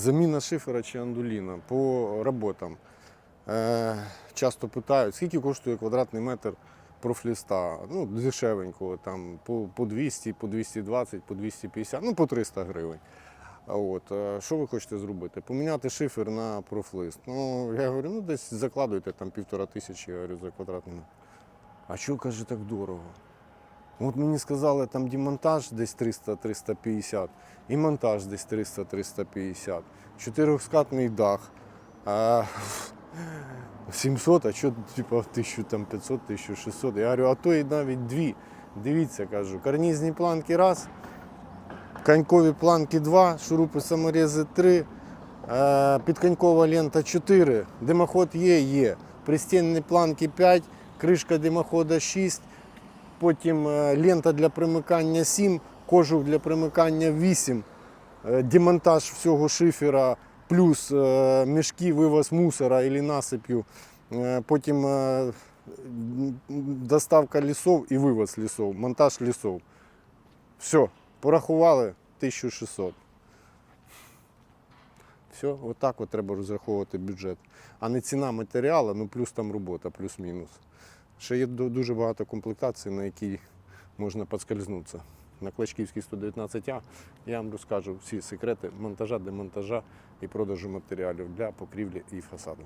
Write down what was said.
Заміна шифера чи андуліна по роботам. Е, часто питають, скільки коштує квадратний метр профліста. Ну, дешевенького, там по, по 200, по 220, по 250, ну по 300 гривень. От, е, що ви хочете зробити? Поміняти шифер на профлист. Ну, я говорю, ну десь закладуйте там півтора тисячі за квадратний метр. А що каже так дорого? От мені сказали, там демонтаж десь 300-350, і монтаж десь 300-350, чотирьохскатний дах. А, 700, а що типу, 1500, 1600. Я говорю, а то і навіть дві. Дивіться, кажу, карнізні планки раз, конькові планки два, шурупи саморези три, підконькова лента 4, димоход є, є. Пристінні планки 5, кришка димохода 6, потім е, лента для примикання 7, кожух для примикання 8, е, демонтаж всього шифера, плюс е, мішки, вивоз мусора або насип'ю, потім доставка лісов і вивоз лісов, монтаж лісов. Все, порахували 1600. Все, отак от треба розраховувати бюджет. А не ціна матеріалу, ну плюс там робота, плюс-мінус. Ще є дуже багато комплектацій, на які можна підскользнутися. На Клачківській 119А я вам розкажу всі секрети монтажа, демонтажа і продажу матеріалів для покрівлі і фасаду.